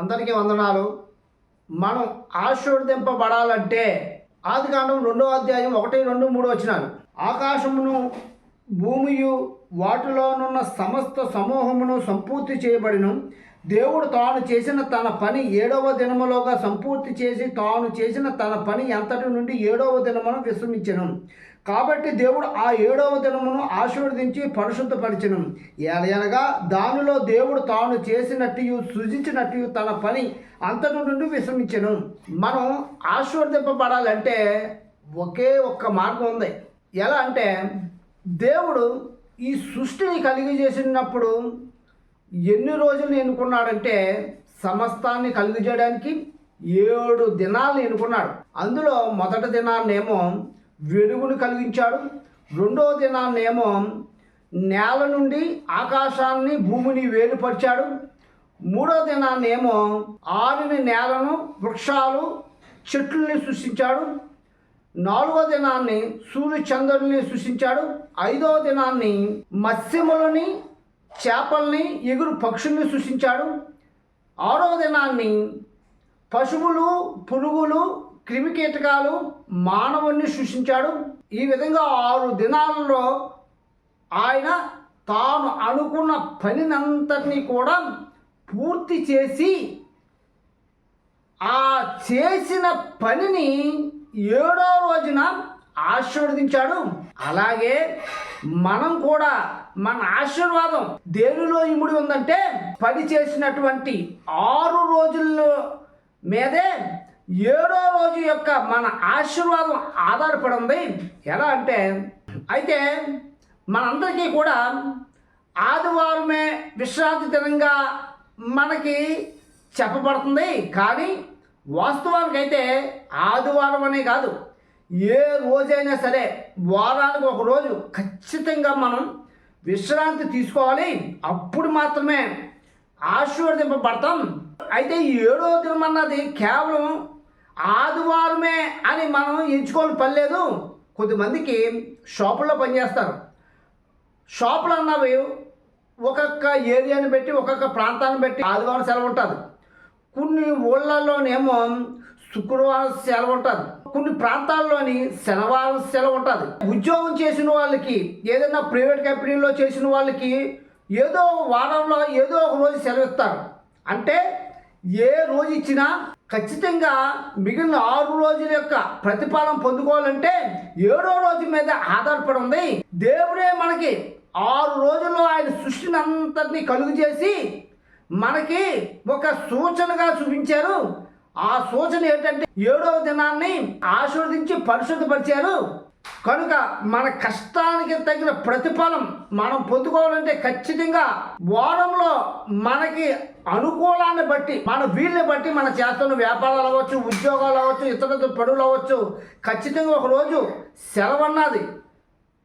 అందరికీ వందనాలు. మనం ఆశీర్వదింపబడాలంటే ఆది కాండం రెండో అధ్యాయం ఒకటి రెండు మూడు వచ్చినాను ఆకాశమును భూమియు వాటిలోనున్న సమస్త సమూహమును సంపూర్తి చేయబడిను. దేవుడు తాను చేసిన తన పని ఏడవ దినములోగా సంపూర్తి చేసి తాను చేసిన తన పని ఎంతటి నుండి ఏడవ దినమును విశ్రమించను. కాబట్టి దేవుడు ఆ ఏడవ దినమును ఆశీర్వదించి పరిశుద్ధపరిచను ఎలయనగా దానిలో దేవుడు తాను చేసినట్టు సృజించినట్టు తన పని అంతటి నుండి విశ్రమించను. మనం ఆశీర్వదింపబడాలంటే ఒకే ఒక్క మార్గం ఉంది. ఎలా అంటే దేవుడు ఈ సృష్టిని కలిగి చేసినప్పుడు ఎన్ని రోజులు ఎన్నుకున్నాడంటే సమస్తాన్ని కలిగి చేయడానికి ఏడు దినాలను ఎన్నుకున్నాడు. అందులో మొదటి దినాన్నేమో వెలుగును కలిగించాడు. రెండవ దినాన్నేమో నేల నుండి ఆకాశాన్ని భూమిని వేలుపరిచాడు. మూడో దినాన్నేమో ఆరిన నేలను వృక్షాలు చెట్లని సృష్టించాడు. నాలుగో దినాన్ని సూర్య చంద్రుల్ని సృష్టించాడు. ఐదవ దినాన్ని మత్స్యములని చేపల్ని ఎగురు పక్షుల్ని సృష్టించాడు. ఆరో దినాన్ని పశువులు పురుగులు క్రిమికీటకాలు మానవుణ్ణి సృష్టించాడు. ఈ విధంగా ఆరు దినాలలో ఆయన తాను అనుకున్న పనినంతటినీ కూడా పూర్తి చేసి ఆ చేసిన పనిని ఏడో రోజున ఆశీర్వదించాడు. అలాగే మనం కూడా మన ఆశీర్వాదం దేనిలో ఇముడి ఉందంటే పని చేసినటువంటి ఆరు రోజుల్లో మీదే ఏడో రోజు యొక్క మన ఆశీర్వాదం ఆధారపడి ఉంది ఎలా అంటే అయితే మనందరికీ కూడా ఆదివారమే విశ్రాంతి దినంగా మనకి చెప్పబడుతుంది. కానీ వాస్తవానికి అయితే ఆదివారం అనే కాదు ఏ రోజైనా సరే వారానికి ఒక రోజు ఖచ్చితంగా మనం విశ్రాంతి తీసుకోవాలి. అప్పుడు మాత్రమే ఆశీర్వదింపబడతాం. అయితే ఈ ఏడో దినం అన్నది కేవలం ఆదివారమే అని మనం ఎంచుకోని పని లేదు. కొద్దిమందికి షాపుల్లో పనిచేస్తారు షాపులు అన్నవి ఒక్కొక్క ఏరియాని బట్టి ఒక్కొక్క ప్రాంతాన్ని బట్టి ఆదివారం సెలవు ఉంటుంది. కొన్ని ఊళ్ళల్లోనేమో శుక్రవారం సెలవు ఉంటుంది. కొన్ని ప్రాంతాల్లోని శనివారం సెలవు ఉంటుంది. ఉద్యోగం చేసిన వాళ్ళకి ఏదైనా ప్రైవేట్ కంపెనీలో చేసిన వాళ్ళకి ఏదో వారంలో ఏదో ఒక రోజు సెలవు ఇస్తారు అంటే ఏ రోజు ఇచ్చినా ఖచ్చితంగా మిగిలిన ఆరు రోజుల యొక్క ప్రతిఫలం పొందుకోవాలంటే ఏడో రోజు మీద ఆధారపడి ఉంది. దేవుడే మనకి ఆరు రోజుల్లో ఆయన సృష్టిని అంతటినీ కలుగు చేసి మనకి ఒక సూచనగా చూపించారు. ఆ సూచన ఏంటంటే ఏడవ దినాన్ని ఆశీర్వదించి పరిశుద్ధపరిచారు. కనుక మన కష్టానికి తగిన ప్రతిఫలం మనం పొందుకోవాలంటే ఖచ్చితంగా వారంలో మనకి అనుకూలాన్ని బట్టి మన వీళ్ళని బట్టి మన చేస్తున్న వ్యాపారాలు అవ్వచ్చు ఉద్యోగాలు అవ్వచ్చు ఇతర పనులు అవ్వచ్చు ఖచ్చితంగా ఒక రోజు సెలవు అన్నది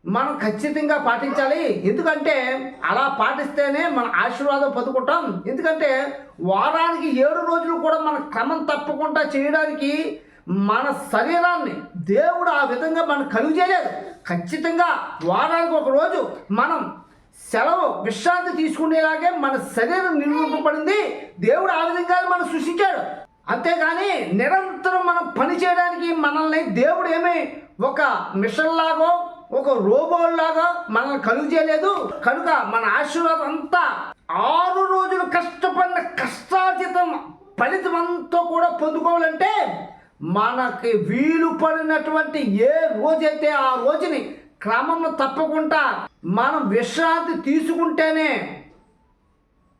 మనం ఖచ్చితంగా పాటించాలి. ఎందుకంటే అలా పాటిస్తేనే మన ఆశీర్వాదం పొందుకుంటాం. ఎందుకంటే వారానికి ఏడు రోజులు కూడా మన క్రమం తప్పకుండా చేయడానికి మన శరీరాన్ని దేవుడు ఆ విధంగా మనం కలుగు చేయలేదు. ఖచ్చితంగా వారానికి ఒక రోజు మనం సెలవు విశ్రాంతి తీసుకునేలాగే మన శరీరం నిర్మింపబడింది దేవుడు ఆ విధంగా మనం సృష్టించాడు. అంతేగాని నిరంతరం మనం పని చేయడానికి మనల్ని దేవుడు ఏమి ఒక మిషన్ లాగో ఒక రోబోట్ లాగా మనల్ని కలుగు చేయలేదు. కనుక మన ఆశీర్వాదం అంతా ఆరు రోజులు కష్టపడిన కష్టార్జితం ఫలితం అంతా కూడా పొందుకోవాలంటే మనకి వీలు పడినటువంటి ఏ రోజైతే ఆ రోజుని క్రమం తప్పకుండా మనం విశ్రాంతి తీసుకుంటేనే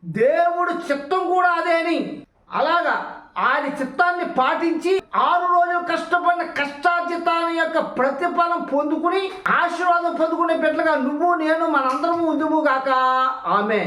దేవుడు చిత్తం కూడా అదే అని. అలాగా ఆయన చిత్తాన్ని పాటించి ఆరు రోజులు కష్టపడిన కష్టార్జితాన్ని యొక్క ప్రతిఫలం పొందుకుని ఆశీర్వాదం పొందుకునే బిడ్డలుగా నువ్వు నేను మనందరము ఉందుము గాక. ఆమె